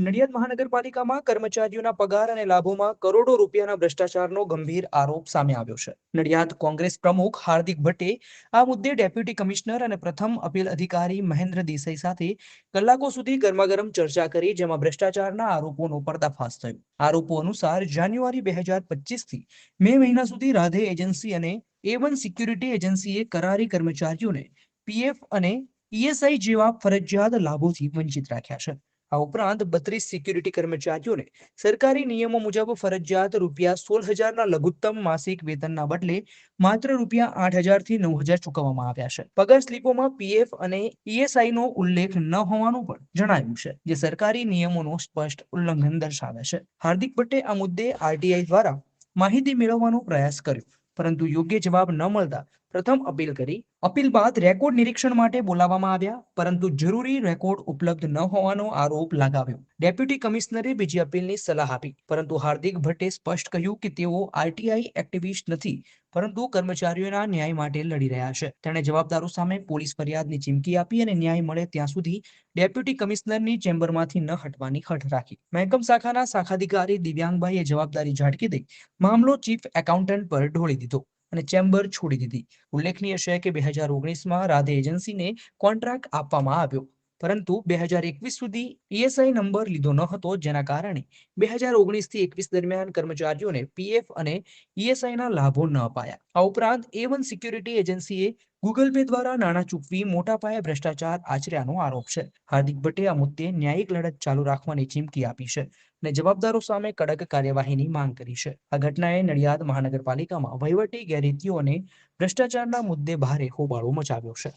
નડિયાદ મહાનગરપાલિકામાં કર્મચારીઓના પગાર અને લાભોમાં કરોડો રૂપિયાના ભ્રષ્ટાચારનો ગંભીર આરોપ સામે આવ્યો છે. નડિયાદ કોંગ્રેસ પ્રમુખ હાર્દિક ભટ્ટે આ મુદ્દે ડેપ્યુટી કમિશનર અને પ્રથમ અપીલ અધિકારી મહેન્દ્ર દેસાઈ સાથે કલાકો સુધી ગરમાગરમ ચર્ચા કરી, જેમાં ભ્રષ્ટાચારના આરોપોનો પર્દાફાશ થયો. આરોપો અનુસાર જાન્યુઆરી બે હજારથી મે મહિના સુધી રાધે એજન્સી અને એ વન સિક્યુરિટી એજન્સીએ કરારી કર્મચારીઓને પીએફ અને ઈએસઆઈ જેવા ફરજિયાત લાભોથી વંચિત રાખ્યા છે. આ ઉપરાંત બત્રીસ સિક્યુરિટી કર્મચારીઓને સરકારી નિયમો મુજબ ફરજિયાત રૂપિયા સોળ હજારના લઘુત્તમ માસિક વેતનના બદલે માત્ર રૂપિયા આઠ હજારથી નવ હજાર ચૂકવવામાં આવ્યા છે. પગાર સ્લીપોમાં પીએફ અને ઈએસઆઈ નો ઉલ્લેખ ન હોવાનું પણ જણાવ્યું છે, જે સરકારી નિયમોનું સ્પષ્ટ ઉલ્લંઘન દર્શાવે છે. હાર્દિક ભટ્ટે આ મુદ્દે આરટીઆઈ દ્વારા માહિતી મેળવવાનો પ્રયાસ કર્યો, પરંતુ યોગ્ય જવાબ ન મળતા પ્રથમ અપીલ કરી અપીલ બાદ રેકોર્ડ નિરીક્ષણ માટે બોલાવવામાં આવ્યા, પરંતુ જરૂરી રેકોર્ડ ઉપલબ્ધ ન હોવાનો આરોપ લગાવ્યો. ડેપ્યુટી કમિશનરે બીજી અપીલની સલાહ આપી, પરંતુ હાર્દિક ભટ્ટે સ્પષ્ટ કહ્યું કે તેઓ આરટીઆઈ એક્ટિવિસ્ટ નથી, પરંતુ કર્મચારીઓના ન્યાય માટે લડી રહ્યા છે. તેણે જવાબદારો સામે પોલીસ ફરિયાદની ચીમકી આપી અને ન્યાય મળે ત્યાં સુધી ડેપ્યુટી કમિશનરની ચેમ્બરમાંથી ન હટવાની હઠ રાખી. મહેકમ શાખાના શાખાધિકારી દિવ્યાંગભાઈએ જવાબદારી ઝાટકી દઈ, મામલો ચીફ એકાઉન્ટન્ટ પર ઢોળી દીધો. અને ચેમ્બર છોડી દીધી. ઉલ્લેખનીય છે કે બે હજાર ઓગણીસમાં રાધે એજન્સીને કોન્ટ્રાક્ટ આપવામાં આવ્યો. પરંતુ બે હજાર એકવીસ સુધી ઈએસઆઈ નંબર લીધો ન હતો, જેના કારણે બે હજાર ઓગણીસથી એકવીસ દરમિયાન કર્મચારીઓને પીએફ અને ઈએસઆઈ ના લાભો ન અપાયા. આ ઉપરાંત એ વન સિક્યુરિટી એજન્સીએ ગૂગલ પે દ્વારા નાણાં ચૂકવી મોટા પાયે ભ્રષ્ટાચાર આચર્યાનો આરોપ છે. હાર્દિક ભટ્ટે આ મુદ્દે ન્યાયિક લડત ચાલુ રાખવાની ચીમકી આપી છે અને જવાબદારો સામે કડક કાર્યવાહીની માંગ કરી છે. આ ઘટનાએ નડિયાદ મહાનગરપાલિકામાં વહીવટી ગેરરીતિઓને ભ્રષ્ટાચારના મુદ્દે ભારે હોબાળો મચાવ્યો છે.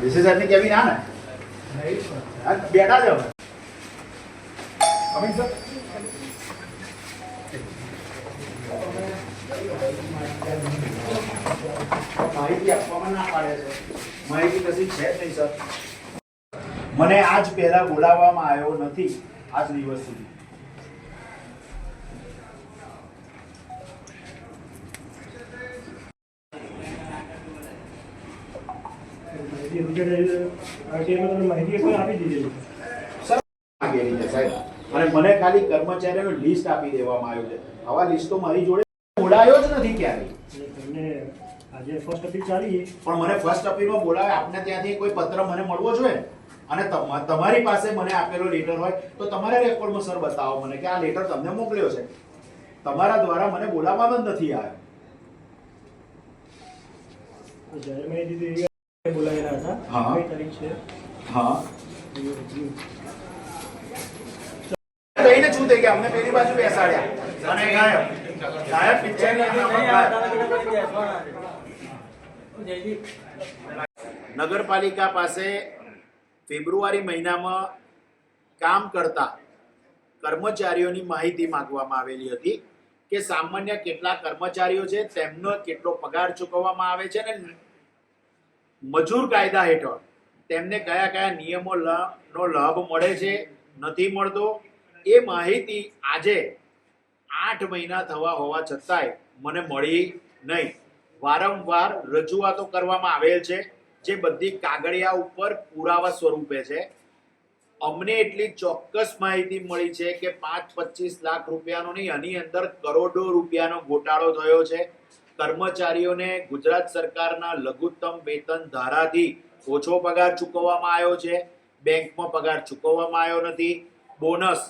ડીસી સાહેબની કેબિન આ ને હા, બેઠા sir. માહિતી આપવામાં ના પાડે છે. માહિતી કશી છે જ નહીં, સર. મને આજ પહેલા બોલાવવામાં આવ્યો નથી આજ દિવસ સુધી. માહિતી આરટીઆઈમાં માહિતી એકવાર આપી દીધેલી સર છે સાહેબ. અને મને ખાલી કર્મચારીઓનું લિસ્ટ આપી દેવામાં આવ્યું છે. આવા લિસ્ટ તો મારી જોડે બોલાયો જ નથી ક્યારેય. તમને આજે ફર્સ્ટ અપીલ ચાલી. પણ મને ફર્સ્ટ અપીલમાં બોલાવે આપને ત્યાંથી કોઈ પત્ર મને મળવો જોઈએ? અને તમ- તમારી પાસે મને આપેલો લેટર હોય તો તમારા રેકોર્ડમાં સર બતાવો મને કે આ લેટર તમને મોકલ્યો છે. તમારા દ્વારા મને બોલાવવામાં જ નથી આવ્યો. જ્યારે માહિતી દીધી એ બોલાવેલા હતા. હા. કઈ તારીખ છે. હા. કહીને શું થઈ ગયા? અમને પેલી બાજુ બેસાડ્યા. અને ગાયબ. ગાયબ પિક્ચરની નગરપાલિકા પાસે ફેબ્રુઆરી મહિનામાં કામ કરતા કર્મચારીઓની માહિતી માંગવામાં આવેલી હતી કે સામાન્ય કેટલા કર્મચારીઓ છે તેમનો કેટલો પગાર ચૂકવવામાં આવે છે અને મજૂર કાયદા હેઠળ તેમને કયા કયા નિયમો નો લાભ મળે છે, નથી મળતો, એ માહિતી આજે આઠ મહિના થવા હોવા છતાંય મને મળી નહીં. વારંવાર રજૂઆતો કરવામાં આવેલ છે, જે બધી કાગળિયા ઉપર પુરાવા સ્વરૂપે છે. અમને એટલી ચોક્કસ માહિતી મળી છે કે પાંચ પચીસ લાખ રૂપિયાનો નહીં, આની અંદર કરોડો રૂપિયાનો ગોટાળો થયો છે. કર્મચારીઓને ગુજરાત સરકારના લઘુત્તમ વેતન ધારાથી ઓછો પગાર ચૂકવવામાં આવ્યો છે. બેંકમાં પગાર ચૂકવવામાં આવ્યો નથી. બોનસ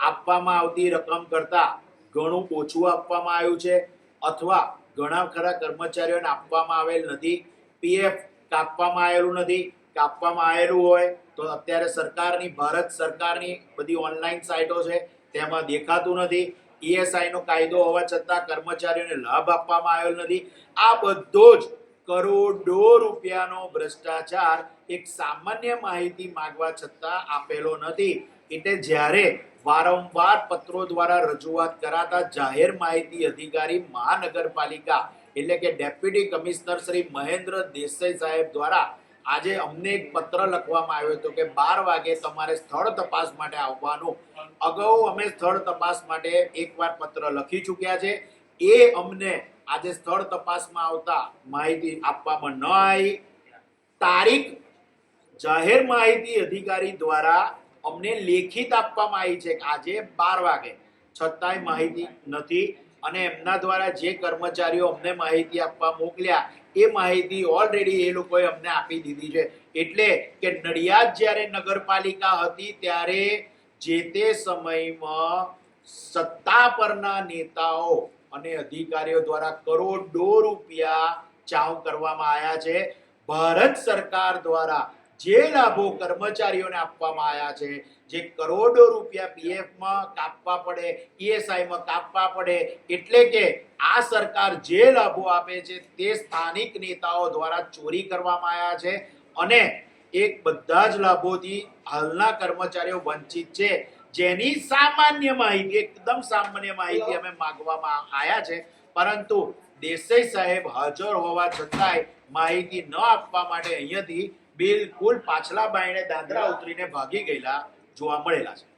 આપવામાં આવતી રકમ કરતા ઘણું ઓછું આપવામાં આવ્યું છે અથવા ઘણા ખરા કર્મચારીઓને આપવામાં આવેલ નથી. પીએફ કાપવામાં આવેલું નથી. કાપવામાં આવેલું હોય તો અત્યારે સરકારની, ભારત સરકારની બધી ઓનલાઈન સાઇટો છે. તેમાં દેખાતું નથી. ઈએસઆઈ નો કાયદો હોવા છતાં કર્મચારીઓને લાભ આપવામાં આવ્યો નથી. આ બધો જ કરોડો રૂપિયાનો ભ્રષ્ટાચાર એક સામાન્ય માહિતી માંગવા છતાં આપેલો નથી. એટલે જ્યારે વારંવાર પત્રો દ્વારા રજૂઆત કરાતા જાહેર માહિતી અધિકારી મહાનગરપાલિકા એટલે કે ડેપ્યુટી કમિશનર શ્રી મહેન્દ્ર દેસાઈ સાહેબ દ્વારા આજે અમને એક પત્ર લખવામાં આવ્યો હતો કે બાર વાગે તમારે સ્થળ તપાસ માટે આવવાનું. અગાઉ અમે સ્થળ તપાસ માટે એકવાર પત્ર લખી ચૂક્યા છે. એ અમને આજે સ્થળ તપાસમાં આવતા માહિતી આપવામાં ન આવી. તારીખ જાહેર માહિતી અધિકારી દ્વારા અમને લેખિત આપવામાં આવી છે કે આજે બાર વાગે. છતાંય માહિતી નથી અને એમના દ્વારા જે કર્મચારીઓ અમને માહિતી આપવા મોકલ્યા એ માહિતી ઓલરેડી એ લોકોએ અમને આપી દીધી છે. એટલે કે નડિયાદ જ્યારે નગરપાલિકા હતી ત્યારે જે તે સમયમાં સત્તા પરના નેતાઓ અને અધિકારીઓ દ્વારા કરોડો રૂપિયા ચાવ કરવામાં આવ્યા છે. ભારત સરકાર દ્વારા જે લાભો કર્મચારીઓને આપવામાં આવ્યા છે, જે કરોડો રૂપિયા પીએફમાં કાપવા પડે ઈએસઆઈમાં કાપવા પડે, એટલે કે આ સરકાર જે લાભો આપે છે તે સ્થાનિક નેતાઓ દ્વારા ચોરી કરવામાં આવ્યા છે અને એક બધા જ લાભોથી હાલના કર્મચારીઓ વંચિત છે, જેની સામાન્ય માહિતી, એકદમ સામાન્ય માહિતી અમે માંગવામાં આવ્યા છે, પરંતુ દેસાઈ સાહેબ હાજર હોવા છતાંય માહિતી ન આપવા માટે અહીંયાથી બિલકુલ પાછલા બાયણે દાદરા ઉતરીને ભાગી ગયેલા જોવા મળેલા છે.